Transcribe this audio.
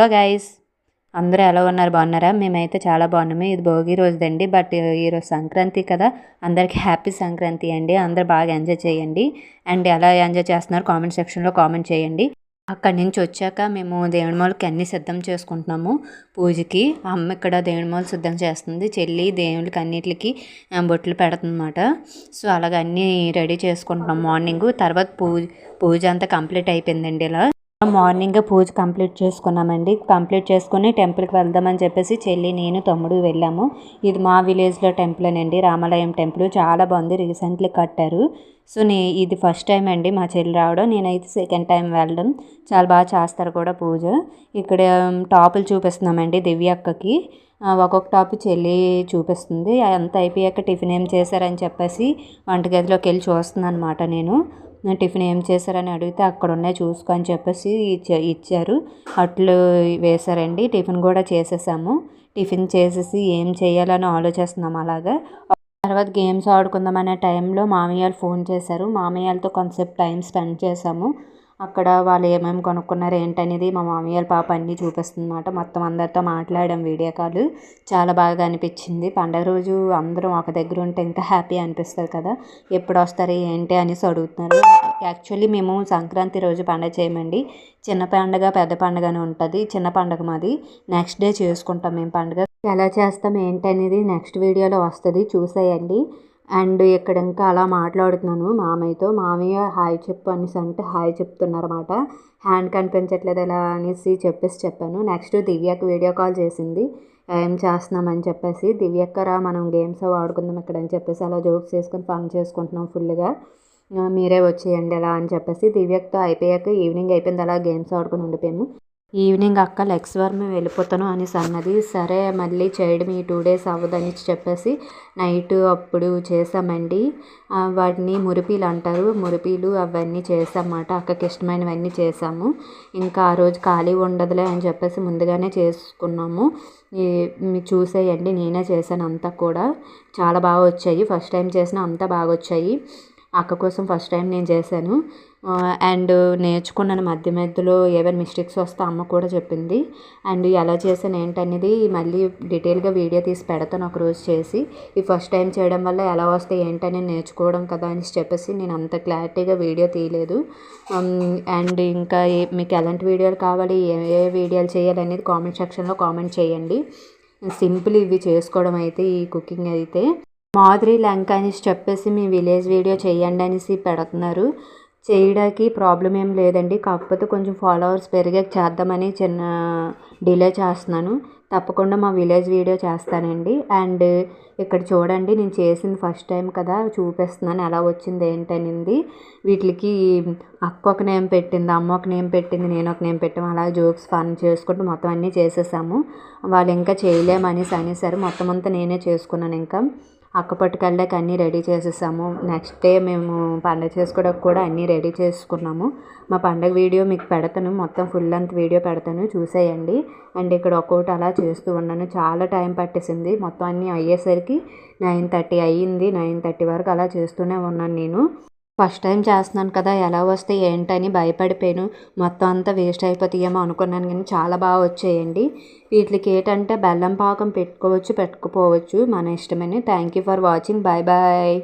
Hello guys అందరూ ఎలా ఉన్నారు? బాగున్నారా? మేమైతే చాలా బాగున్నాము. ఇది భోగి రోజుదండి బట్ ఈరోజు సంక్రాంతి కదా. అందరికీ హ్యాపీ సంక్రాంతి అండి. అందరు బాగా ఎంజాయ్ చేయండి. అండ్ ఎలా ఎంజాయ్ చేస్తున్నారు కామెంట్ సెక్షన్లో కామెంట్ చేయండి. అక్కడి నుంచి వచ్చాక మేము దేవుడిమాలకి అన్నీ సిద్ధం చేసుకుంటున్నాము. పూజకి అమ్మ ఇక్కడ దేవుడి సిద్ధం చేస్తుంది. చెల్లి దేవుడికి అన్నిటికి బొట్లు పెడుతుందన్నమాట. సో అలాగ అన్నీ రెడీ చేసుకుంటున్నాం మార్నింగ్ తర్వాత పూజ పూజ అంతా కంప్లీట్ అయిపోయిందండి ఇలా. మార్నింగ్ పూజ కంప్లీట్ చేసుకున్నామండి. కంప్లీట్ చేసుకుని టెంపుల్కి వెళ్దామని చెప్పేసి చెల్లి నేను తమ్ముడు వెళ్ళాము. ఇది మా విలేజ్లో టెంపుల్ అండి రామాలయం టెంపుల్. చాలా బాగుంది. రీసెంట్లీ కట్టారు. సో నే ఇది ఫస్ట్ టైం అండి మా చెల్లి రావడం. నేనైతే సెకండ్ టైం వెళ్ళడం. చాలా బాగా చేస్తారు కూడా పూజ. ఇక్కడ టాపులు చూపిస్తున్నామండి దివ్య అక్కకి. ఒక్కొక్క టాప్ చెల్లి చూపిస్తుంది. అంత అయిపోయాక టిఫిన్ ఏం చేశారని చెప్పేసి వంటగదిలోకి వెళ్ళి చూస్తున్నాను అనమాట నేను. టిఫిన్ ఏం చేశారని అడిగితే అక్కడ ఉన్నాయి చూసుకో అని చెప్పేసి ఇచ్చారు. అట్లు వేశారండి. టిఫిన్ కూడా చేసేసాము. టిఫిన్ చేసేసి ఏం చేయాలని ఆలోచిస్తున్నాం అలాగా. తర్వాత గేమ్స్ ఆడుకుందాం అనే టైంలో మామయ్యలు ఫోన్ చేశారు. మామయ్యలతో కొంతసేపు టైం స్పెండ్ చేసాము అక్కడ వాళ్ళు ఏమేమి కొనుక్కున్నారు ఏంటనేది మా మామయ్య పాప అన్నీ చూపిస్తుంది అనమాట మొత్తం అందరితో మాట్లాడాం వీడియో కాల్ చాలా బాగా అనిపించింది. పండగ రోజు అందరం ఒక దగ్గర ఉంటే ఇంకా హ్యాపీ అనిపిస్తుంది కదా ఎప్పుడు వస్తారు ఏంటి అనేసి అడుగుతున్నారు. యాక్చువల్లీ మేము సంక్రాంతి రోజు పండగ చేయమండి. చిన్న పండగ పెద్ద పండగ అని ఉంటుంది. చిన్న పండగ మాది. నెక్స్ట్ డే చేసుకుంటాం మేము పండుగ. ఎలా చేస్తాం ఏంటనేది నెక్స్ట్ వీడియోలో వస్తుంది. చూసేయండి. అండ్ ఇక్కడ ఇంకా అలా మాట్లాడుతున్నాను. మామయ్యతో మామయ్య హాయ్ చెప్పు అనేసి అంటే హాయ్ చెప్తున్నారన్నమాట. హ్యాండ్ కనిపించట్లేదు ఎలా అనేసి చెప్పేసి చెప్పాను. నెక్స్ట్ దివ్యకు వీడియో కాల్ చేసింది. ఏం చేస్తున్నామని చెప్పేసి దివ్యక్కరా మనం గేమ్స్ ఆడుకుందాం ఇక్కడ అని చెప్పేసి అలా జోక్స్ చేసుకొని ఫన్ చేసుకుంటున్నాం ఫుల్గా. మీరే వచ్చేయండి ఎలా అని చెప్పేసి దివ్యక్తో అయిపోయాక ఈవినింగ్ అయిపోయింది. అలా గేమ్స్ ఆడుకుని ఉండిపోయాము. ఈవినింగ్ అక్క లెగ్స్ వర్ మేము వెళ్ళిపోతాను అనేసి అన్నది సరే మళ్ళీ చేయడం ఈ టూ డేస్ అవ్వదని చెప్పేసి నైట్ అప్పుడు చేసామండి వాటిని మురిపీలు అంటారు. మురిపీలు అవన్నీ చేసామన్నమాట అక్కకి ఇష్టమైనవన్నీ చేసాము ఇంకా ఆ రోజు ఖాళీ ఉండదులే అని చెప్పేసి ముందుగానే చేసుకున్నాము. మీరు చూసేయండి నేనే చేశాను అంతా కూడా. చాలా బాగా వచ్చాయి. ఫస్ట్ టైం చేసిన అంతా బాగా వచ్చాయి. అక్క కోసం ఫస్ట్ టైం నేను చేశాను. అండ్ నేర్చుకున్నాను మధ్య మధ్యలో ఏవైనా మిస్టేక్స్ వస్తే అమ్మ కూడా చెప్పింది. అండ్ ఎలా చేశాను ఏంటనేది మళ్ళీ డీటెయిల్గా వీడియో తీసి పెడతాను ఒకరోజు చేసి. ఈ ఫస్ట్ టైం చేయడం వల్ల ఎలా వస్తే ఏంటని నేర్చుకోవడం కదా అని చెప్పేసి నేను అంత క్లారిటీగా వీడియో తీయలేదు. Um, అండ్ ఇంకా మీకు ఎలాంటి వీడియోలు కావాలి ఏ ఏ వీడియోలు చేయాలి అనేది కామెంట్ సెక్షన్లో కామెంట్ చేయండి. సింపుల్ ఇవి చేసుకోవడం అయితే ఈ కుకింగ్ అయితే. మాధురి లంక అనేసి చెప్పేసి మీ విలేజ్ వీడియో చేయండి అనేసి పెడుతున్నారు. చేయడానికి ప్రాబ్లం ఏం లేదండి. కాకపోతే కొంచెం ఫాలోవర్స్ పెరిగాక చేద్దామని చిన్న డిలే చేస్తున్నాను. తప్పకుండా మా విలేజ్ వీడియో చేస్తానండి. అండ్ ఇక్కడ చూడండి నేను చేసింది ఫస్ట్ టైం కదా చూపిస్తున్నాను ఎలా వచ్చింది ఏంటనింది. వీటికి అక్క ఒక నేమ్ పెట్టింది అమ్మ ఒక నేమ్ పెట్టింది నేను ఒక నేమ్ పెట్టాము. అలా జోక్స్ ఫన్ చేసుకుంటూ మొత్తం అన్నీ చేసేసాము. వాళ్ళు ఇంకా చేయలేమనేసి అనేసారు. మొత్తం అంతా నేనే చేసుకున్నాను ఇంకా. అక్కపట్టుకెళ్ళాక అన్నీ రెడీ చేసేసాము. నెక్స్ట్ డే మేము పండగ చేసుకోవడానికి కూడా అన్నీ రెడీ చేసుకున్నాము. మా పండగ వీడియో మీకు పెడతాను. మొత్తం ఫుల్ లెంత్ వీడియో పెడతాను. చూసేయండి. అండ్ ఇక్కడ ఒక్కొక్కటి అలా చేస్తూ ఉన్నాను. చాలా టైం పట్టేసింది. మొత్తం అన్నీ అయ్యేసరికి నైన్ థర్టీ అయ్యింది. నైన్ థర్టీ వరకు అలా చేస్తూనే ఉన్నాను నేను. ఫస్ట్ టైం చేస్తున్నాను కదా ఎలా వస్తే ఏంటని భయపడిపోయాను. మొత్తం అంతా వేస్ట్ అయిపోతాయేమో అనుకున్నాను కానీ చాలా బాగా వచ్చాయండి. వీటికి ఏంటంటే బెల్లం పాకం పెట్టుకోవచ్చు పెట్టుకుపోవచ్చు మన ఇష్టమని. Thank you for watching bye bye